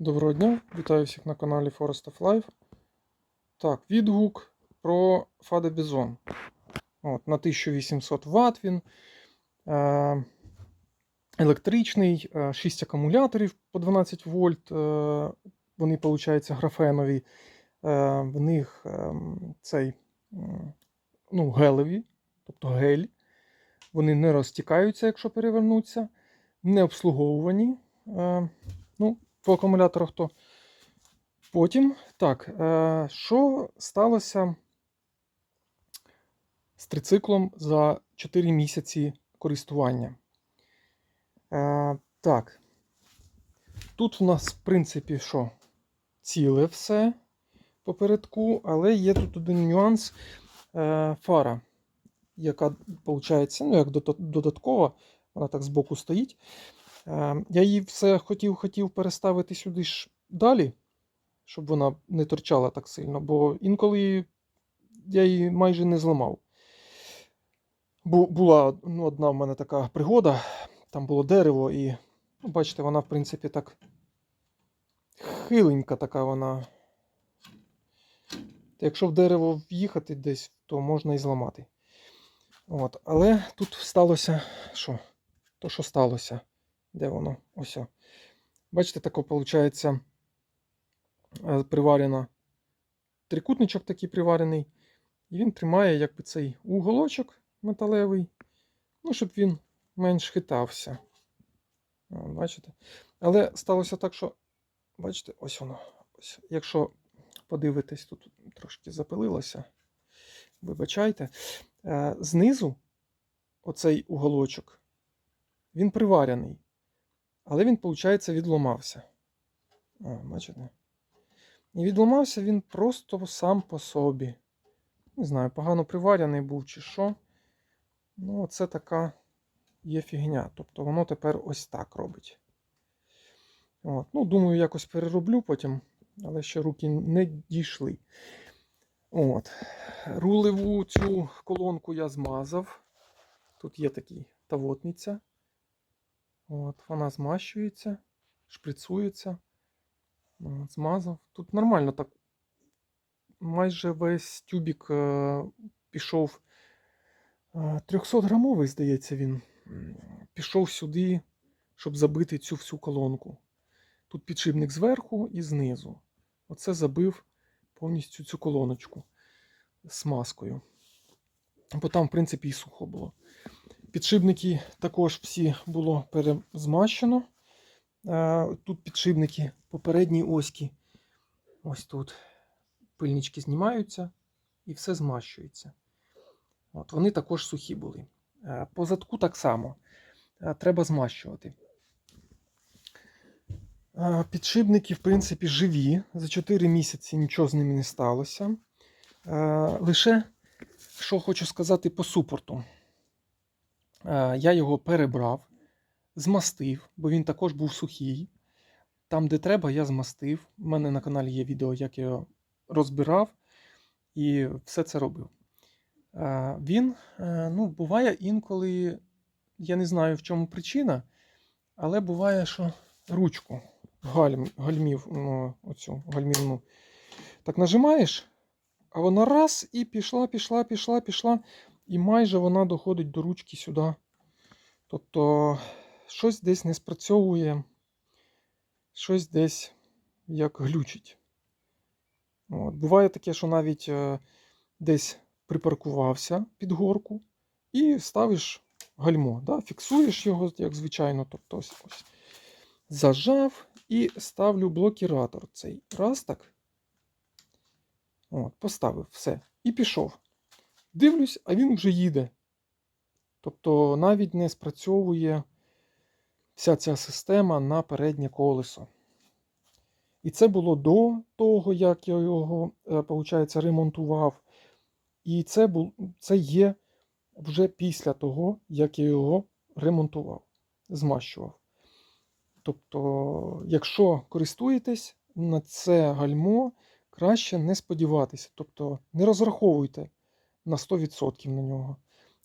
Доброго дня, вітаю всіх на каналі Forest of Life. Так, відгук про Fade Bison. От, на 1800 Вт він. Е, електричний, е, 6 акумуляторів по 12 вольт. Е, вони, виходить, графенові. Е, в них е, цей ну, гелеві, тобто гель. Вони не розтікаються, якщо перевернуться, не обслуговувані. Е, ну, по акумуляторах то потім. Так, е, що сталося з трициклом за 4 місяці користування? Е, так. Тут у нас, в принципі, що? Ціле все попередку, але є тут один нюанс е, фара, яка, виходить, ну, як додаткова, вона так збоку стоїть. Е, Я її все хотів хотів переставити сюди ж далі, щоб вона не торчала так сильно, бо інколи я її майже не зламав. Бу- Була ну, одна в мене така пригода, там було дерево, і, ну, бачите, вона, в принципі, так хиленька така вона. Якщо в дерево в'їхати десь, то можна і зламати. От. Але тут сталося що? То, що сталося. Де воно? Ось. Бачите, тако виходить приварена. Трикутничок такий приварений. І він тримає якби цей уголочок металевий. Ну, щоб він менш хитався. Бачите? Але сталося так, що. Бачите, ось воно. Ось. Якщо подивитись, тут трошки запилилося. Вибачайте. Е, Знизу оцей уголочок, він приварений. Але він, виходить, відломався. О, бачите? І відломався він просто сам по собі. Не знаю, погано приварений був чи що. Ну, це така є фігня. Тобто воно тепер ось так робить. От. Ну, думаю, якось перероблю потім, але ще руки не дійшли. От. Рулеву цю колонку я змазав. Тут є такий тавотниця. От, вона змащується, шприцується. От, змазав. Тут нормально так. Майже весь тюбік е, пішов. Е, 300 грамовий, здається, він. Пішов сюди, щоб забити цю всю колонку. Тут підшипник зверху і знизу. Оце забив повністю цю колоночку з смазкою. Бо там, в принципі, і сухо було. Підшипники також всі було перезмащено. Е, Тут підшипники попередній оськи. Ось тут пильнички знімаються і все змащується. От, вони також сухі були. Е, По задку так само. Е, Треба змащувати. Підшипники, в принципі, живі. За 4 місяці нічого з ними не сталося. Лише, що хочу сказати по супорту. Е, Я його перебрав, змастив, бо він також був сухий. Там, де треба, я змастив. У мене на каналі є відео, як я його розбирав і все це робив. Е, Він, е, ну, буває інколи, я не знаю, в чому причина, але буває, що ручку гальм, гальмів, ну, оцю гальмівну, так нажимаєш, а вона раз і пішла, пішла, пішла, пішла, і майже вона доходить до ручки сюди. Тобто щось десь не спрацьовує, щось десь як глючить. От. Буває таке, що навіть е, десь припаркувався під горку і ставиш гальмо. Да? Фіксуєш його, як звичайно. Тобто ось, ось. Зажав і ставлю блокіратор цей. Раз так. От, поставив все. І пішов. Дивлюсь, а він вже їде. Тобто навіть не спрацьовує вся ця система на переднє колесо. І це було до того, як я його, виходить, ремонтував. І це, бу- це є вже після того, як я його ремонтував, змащував. Тобто, якщо користуєтесь на це гальмо, краще не сподіватися. Тобто не розраховуйте на 100% на нього.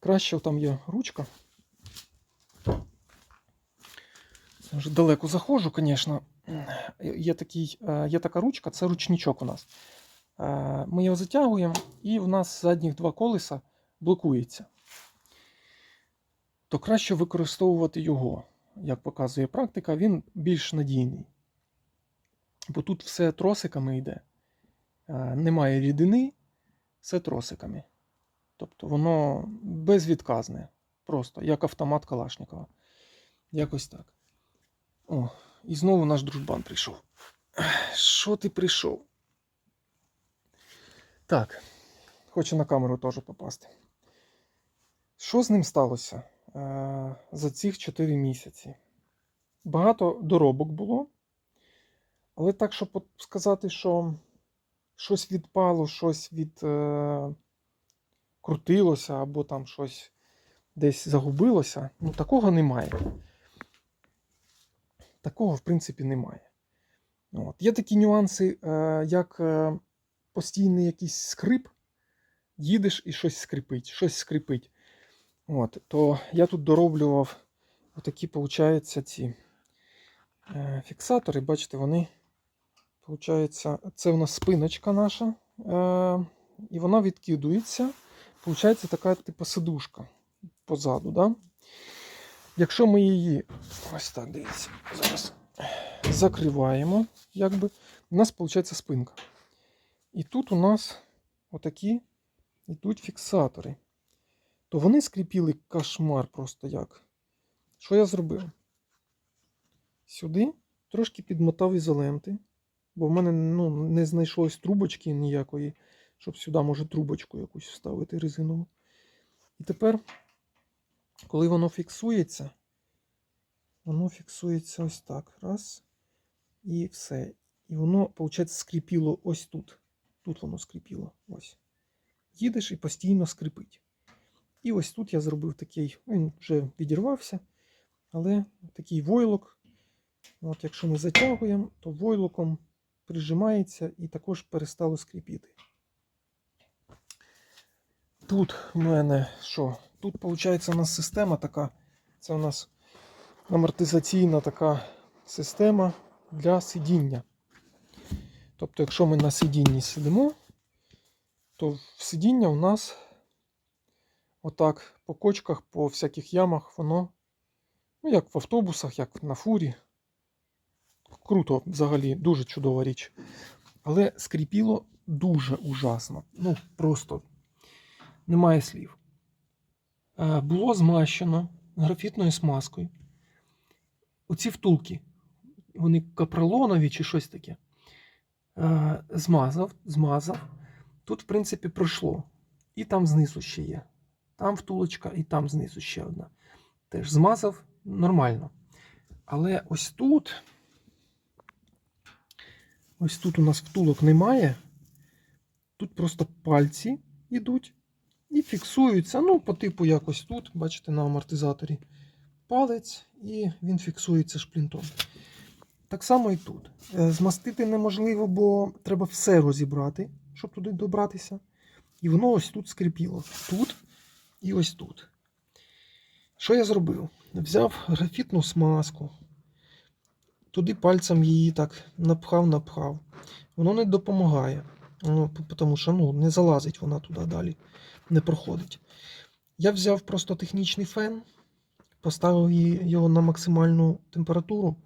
Краще там є ручка. Вже далеко заходжу, звісно. є, такий, е, є така ручка, це ручничок у нас. Е, Ми його затягуємо, і в нас задніх два колеса блокується. То краще використовувати його, як показує практика, він більш надійний. Бо тут все тросиками йде. Е, Немає рідини, все тросиками. Тобто воно безвідказне. Просто як автомат Калашникова. Якось так. О, і знову наш дружбан прийшов. Що ти прийшов? Так, хоче на камеру теж попасти. Що з ним сталося е, за цих 4 місяці? Багато доробок було. Але так, щоб сказати, що щось відпало, щось від. Е, крутилося або там щось десь загубилося, ну такого немає. Такого, в принципі, немає. От. Є такі нюанси, е, як е, постійний якийсь скрип, їдеш і щось скрипить, щось скрипить. От. То я тут дороблював отакі, виходить, ці е, фіксатори. Бачите, вони, виходить, це у нас спиночка наша, і вона відкидується. Получається така типу сидушка позаду. Да? Якщо ми її ось так дивіться, зараз закриваємо, якби, у нас виходить спинка. І тут у нас отакі йдуть фіксатори. То вони скріпіли кошмар просто як. Що я зробив? Сюди трошки підмотав ізоленти, бо в мене ну, не знайшлось трубочки ніякої щоб сюди може трубочку якусь вставити резинову. І тепер, коли воно фіксується, воно фіксується ось так. Раз. І все. І воно, виходить, скріпіло ось тут. Тут воно скріпіло. Ось. Їдеш і постійно скрипить. І ось тут я зробив такий, він вже відірвався, але такий войлок. От Якщо ми затягуємо, то войлоком прижимається і також перестало скріпіти. Тут в мене що? Тут, виходить, у нас система така. Це у нас амортизаційна така система для сидіння. Тобто, якщо ми на сидінні сидимо, то сидіння у нас отак по кочках, по всяких ямах, воно, ну, як в автобусах, як на фурі. Круто взагалі, дуже чудова річ. Але скріпіло дуже ужасно. Ну, просто немає слів. Е, Було змащено графітною смазкою. Оці втулки, вони капролонові чи щось таке. Е, Змазав, змазав. Тут, в принципі, пройшло. І там знизу ще є. Там втулочка, і там знизу ще одна. Теж змазав нормально. Але ось тут, ось тут у нас втулок немає. Тут просто пальці йдуть і фіксуються, ну, по типу якось тут, бачите, на амортизаторі палець, і він фіксується шплінтом. Так само і тут. Е, Змастити неможливо, бо треба все розібрати, щоб туди добратися. І воно ось тут скріпіло. Тут і ось тут. Що я зробив? Взяв графітну смазку, туди пальцем її так напхав-напхав. Воно не допомагає. Тому що ну, не залазить вона туди далі, не проходить. Я взяв просто технічний фен, поставив його на максимальну температуру.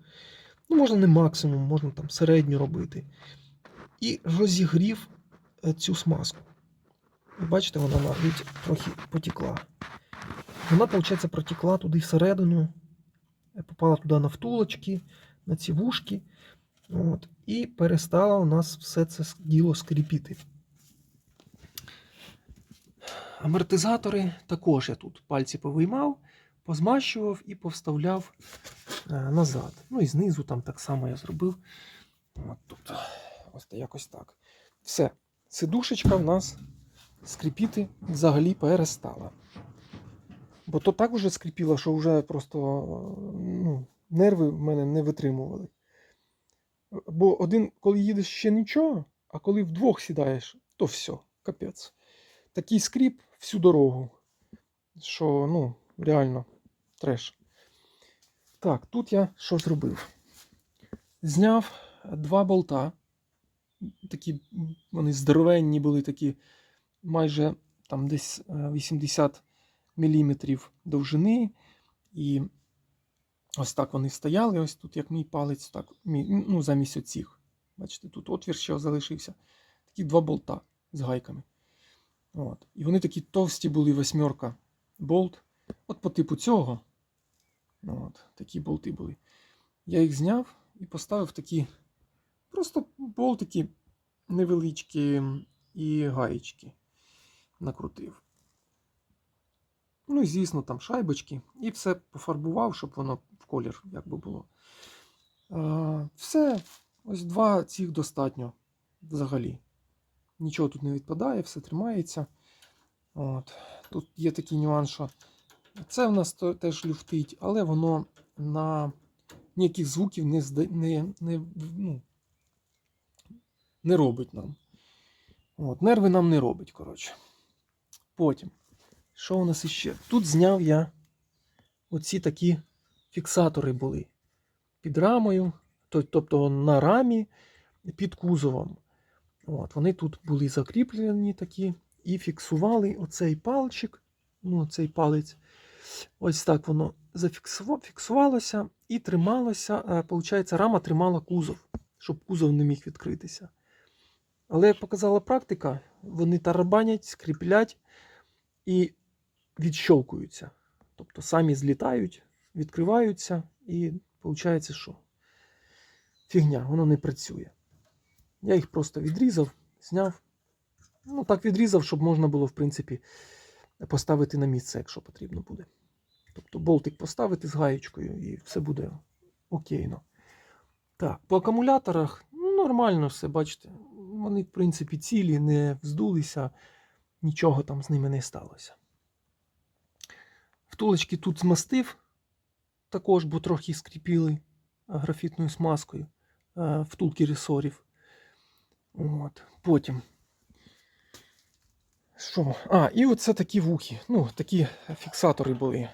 Ну, можна не максимум, можна там середню робити. І розігрів е, цю смазку. Бачите, вона навіть трохи потекла. Вона, виходить, протекла туди всередину, е, попала туди на втулочки, на ці вушки. От, і перестала у нас все це діло скріпіти. Амортизатори також я тут пальці повиймав, позмащував і повставляв е, назад. Ну і знизу там так само я зробив. От тут ось якось так. Все. Сидушечка в нас скріпіти взагалі перестала. Бо то так вже скріпіло, що вже просто ну, нерви в мене не витримували. Бо один, коли їдеш ще нічого, а коли вдвох сідаєш, то все, капець. Такий скріп всю дорогу. Що, ну, реально, треш. Так, тут я що зробив? зняв два болта. Такі вони здоровенні були, такі майже там десь е, 80 мм довжини. І ось так вони стояли. Ось тут, як мій палець, так, мій, ну, замість оцих. Бачите, тут отвір ще залишився. Такі два болта з гайками. От. І вони такі товсті були восьмерка болт. От по типу цього. От, такі болти були. Я їх зняв і поставив такі просто болтики невеличкі і гаєчки накрутив. Ну і звісно, там шайбочки. І все пофарбував, щоб воно в колір як би було. Все, ось два цих достатньо взагалі. Нічого тут не відпадає, все тримається. От. Тут є такий нюанс, що це в нас теж люфтить, але воно на ніяких звуків не, не, не, ну, не робить нам. От, нерви нам не робить, коротше. Потім, що у нас іще? Тут зняв я оці такі фіксатори були під рамою, тобто на рамі під кузовом. От, вони тут були закріплені такі і фіксували оцей палчик, ну, цей палець. Ось так воно зафіксувалося і трималося. е, Получається, рама тримала кузов, щоб кузов не міг відкритися. Але як показала практика, вони тарабанять, скріплять і відщолкуються. Тобто самі злітають, відкриваються, і виходить, що фігня, воно не працює. Я їх просто відрізав, зняв. Ну, так відрізав, щоб можна було, в принципі, поставити на місце, якщо потрібно буде. Тобто болтик поставити з гаєчкою і все буде окейно. Так, по акумуляторах ну, нормально все, бачите. Вони, в принципі, цілі, не вздулися, нічого там з ними не сталося. Втулочки тут змастив, також, бо трохи скріпіли графітною смазкою втулки ресорів. От. Потім. Що? А, і оце такі вухи. Ну, такі фіксатори були.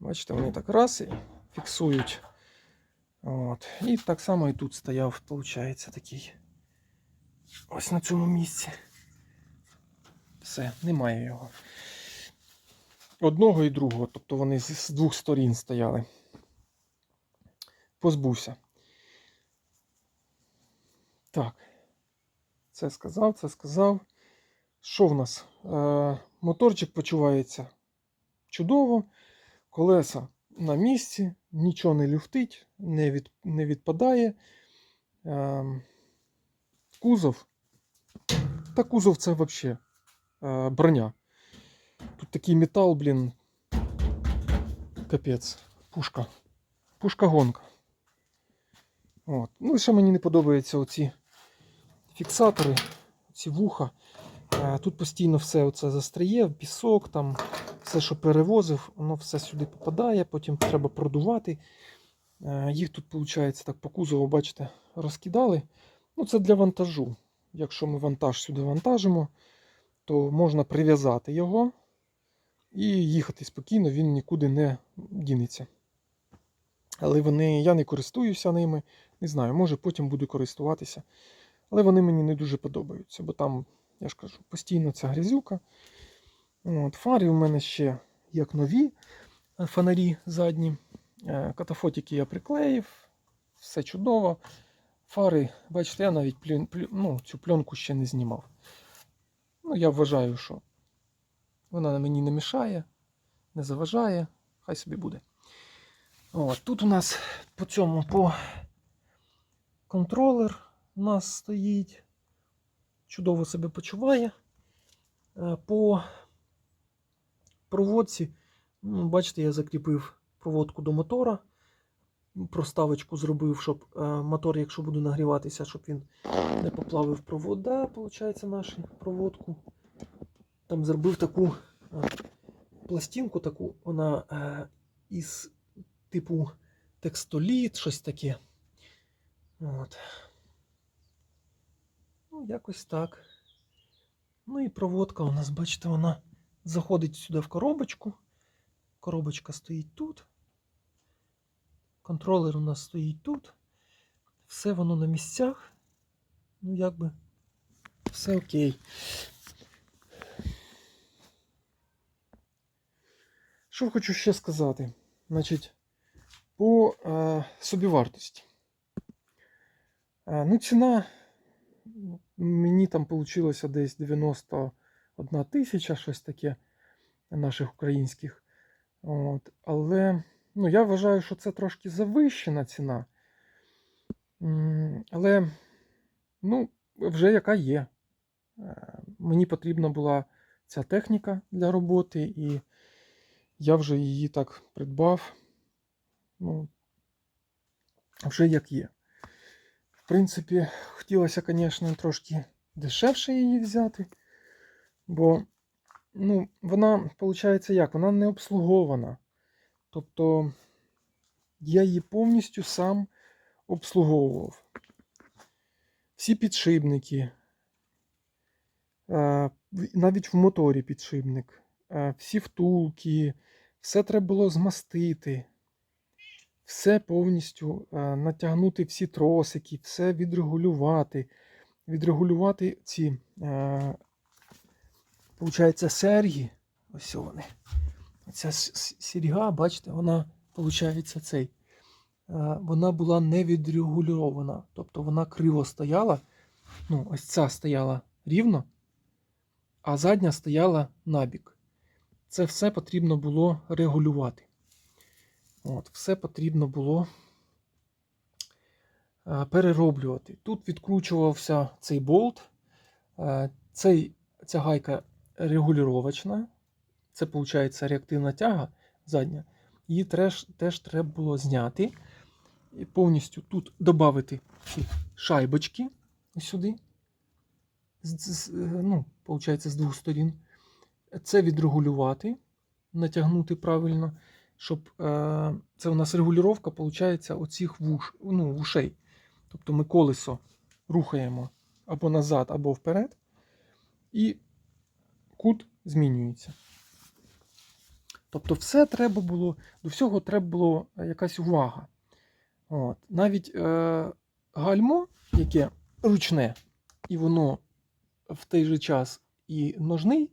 Бачите, вони так раз і фіксують. От. І так само і тут стояв, виходить, такий. Ось на цьому місці. Все, немає його. Одного і другого, тобто вони з двох сторін стояли. Позбувся. Так. Це сказав, це сказав. Що в нас? Е, моторчик почувається чудово. Колеса на місці, нічого не люфтить, не, від, не відпадає. Е, кузов. Та кузов це взагалі е, броня. Тут такий метал, блін. Капець. Пушка. Пушка гонка. От. Ну ще мені не подобаються оці фіксатори, ці вуха. Е, Тут постійно все оце застряє, пісок, там все, що перевозив, воно все сюди попадає, потім треба продувати. Е, Їх тут, виходить, так по кузову, бачите, розкидали. Ну, це для вантажу. Якщо ми вантаж сюди вантажимо, то можна прив'язати його і їхати спокійно, він нікуди не дінеться. Але вони, я не користуюся ними. Не знаю, може потім буду користуватися. Але вони мені не дуже подобаються, бо там, я ж кажу, постійно ця грязюка. От, фари у мене ще як нові е, фонарі задні. Е, Катафотики я приклеїв, все чудово. Фари, бачите, я навіть плю, плю, ну, цю пленку ще не знімав. Ну, я вважаю, що вона мені не мішає, не заважає, хай собі буде. От, тут у нас по цьому по контролер у нас стоїть. Чудово себе почуває. Е, По проводці, ну, бачите, я закріпив проводку до мотора. Проставочку зробив, щоб е, мотор, якщо буде нагріватися, щоб він не поплавив провода, виходить, нашу проводку. Там зробив таку е, пластинку, таку, вона із типу текстоліт, щось таке. От. Ну, якось так. Ну і проводка у нас, бачите, вона заходить сюди в коробочку. Коробочка стоїть тут. Контролер у нас стоїть тут. все воно на місцях. Ну, якби все окей. Що хочу ще сказати? Значить, по е, собівартості. Е, ну, ціна мені там вийшло десь 91 тисяча, щось таке наших українських. От. Але ну, я вважаю, що це трошки завищена ціна. Але ну, вже яка є. Е, Мені потрібна була ця техніка для роботи, і я вже її так придбав. Ну, вже як є. В принципі, хотілося, звісно, трошки дешевше її взяти, бо ну, вона, виходить, як? Вона не обслугована. Тобто я її повністю сам обслуговував. Всі підшипники, е, навіть в моторі підшипник, е, всі втулки, все треба було змастити, все повністю е, натягнути всі тросики, все відрегулювати, відрегулювати ці, е, получається, серги. Ось вони. Ця сірга, бачите, вона, виходить, цей. е, Вона була не відрегульована. Тобто вона криво стояла. Ну, ось ця стояла рівно, а задня стояла набік. Це все потрібно було регулювати. От, все потрібно було е, перероблювати. Тут відкручувався цей болт. Е, Цей, ця гайка регулювачна. Це, виходить, реактивна тяга задня. Її теж, теж треба було зняти. І повністю тут додати ці шайбочки сюди. З, з, ну, виходить, з двох сторін. Це відрегулювати, натягнути правильно, щоб е, це у нас регулювання, виходить, оцих вуш, ну, вушей. Тобто ми колесо рухаємо або назад, або вперед, і кут змінюється. Тобто, все треба було, до всього треба було якась увага. От. Навіть е, гальмо, яке ручне, і воно в той же час і ножний,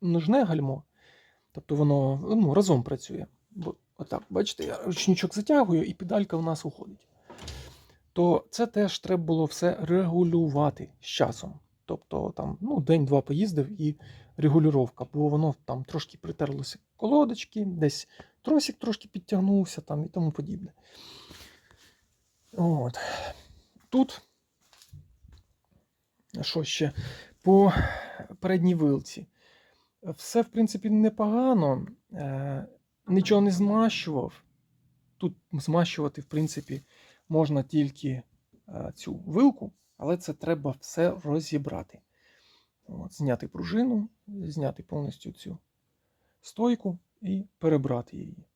ножне гальмо, тобто воно ну, разом працює. Отак, бачите, я ручничок затягую, і педалька в нас уходить. То це теж треба було все регулювати з часом. Тобто там ну, день-два поїздив і регулювання, бо воно там трошки притерлося колодочки, десь тросик трошки підтягнувся там і тому подібне. От. Тут, що ще? По передній вилці. Все, в принципі, непогано. Нічого не змащував. Тут змащувати, в принципі, можна тільки е, цю вилку, але це треба все розібрати. От, зняти пружину, зняти повністю цю стойку і перебрати її.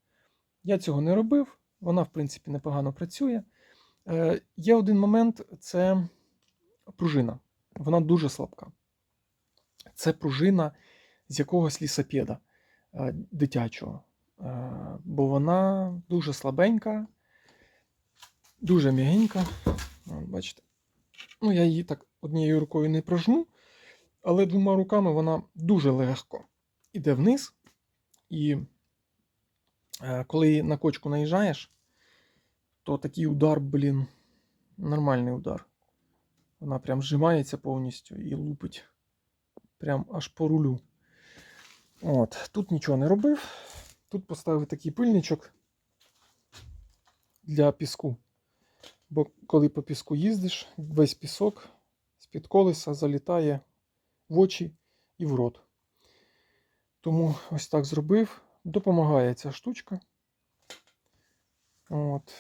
Я цього не робив, вона, в принципі, непогано працює. Е, є один момент це пружина. Вона дуже слабка. Це пружина з якогось лісопеда е, дитячого. Бо вона дуже слабенька, дуже м'ягенька. Бачите. Ну, я її так однією рукою не прожму, але двома руками вона дуже легко іде вниз. І е, коли на кочку наїжджаєш, то такий удар, блін, нормальний удар. Вона прям зжимається повністю і лупить прям аж по рулю. От, Тут нічого не робив. Тут поставив такий пильничок для піску. Бо коли по піску їздиш, весь пісок з-під колеса залітає в очі і в рот. Тому ось так зробив. Допомагає ця штучка. От.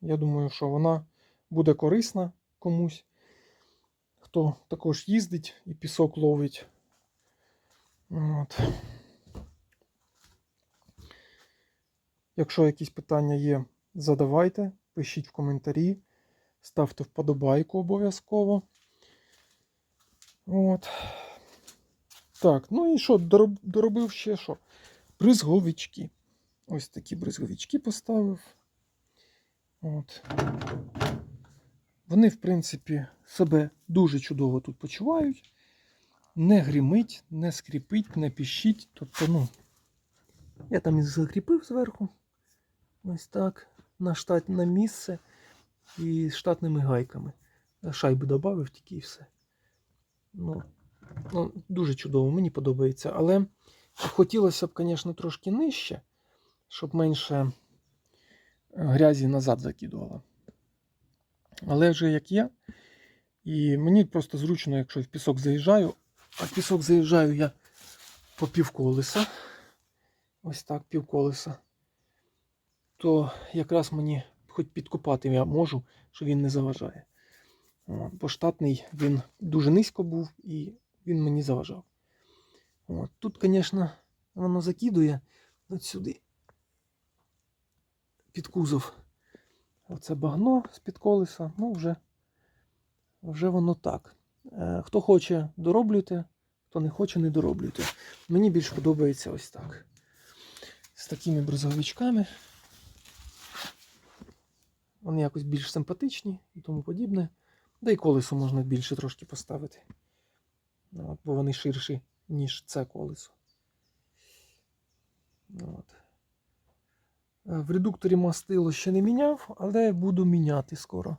Я думаю, що вона буде корисна комусь, хто також їздить і пісок ловить. От. Якщо якісь питання є, задавайте, пишіть в коментарі, ставте вподобайку обов'язково. От. Так, ну і що, доробив ще що? Бризговички. Ось такі бризговички поставив. От. Вони, в принципі, себе дуже чудово тут почувають. Не гримить, не скріпить, не піщить. Тобто, ну, я там і закріпив зверху. Ось так. На штатне місце і з штатними гайками. Шайби додав тільки і все. Ну, ну, дуже чудово, мені подобається. Але хотілося б, звісно, трошки нижче, щоб менше е, грязі назад закидувало. Але вже як є. І мені просто зручно, якщо в пісок заїжджаю, а в пісок заїжджаю я по півколеса. Ось так, півколеса. То якраз мені хоч підкопати я можу, що він не заважає. От, бо штатний він дуже низько був і він мені заважав. От, тут, звісно, воно закидує от сюди під кузов. Оце багно з-під колеса. Ну, вже, вже воно так. Е, хто хоче, дороблюйте, хто не хоче, не дороблюйте. Мені більш подобається ось так. З такими брозовичками. Вони якось більш симпатичні і тому подібне. Да і колесо можна більше трошки поставити. Ну, От, бо вони ширші, ніж це колесо. От. Е, В редукторі мастило ще не міняв, але буду міняти скоро.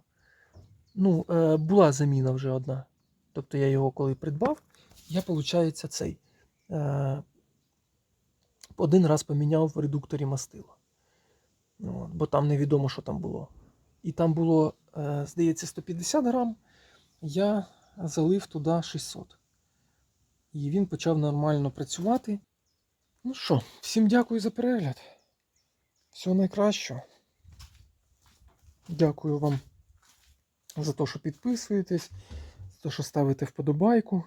Ну, е, була заміна вже одна. Тобто я його коли придбав, я, виходить, цей. Е, один раз поміняв в редукторі мастило. От, бо там невідомо, що там було. І там було, е, здається, 150 грам. Я залив туди 600. І він почав нормально працювати. Ну що, всім дякую за перегляд. Всього найкращого. Дякую вам за те, що підписуєтесь, за те, що ставите вподобайку.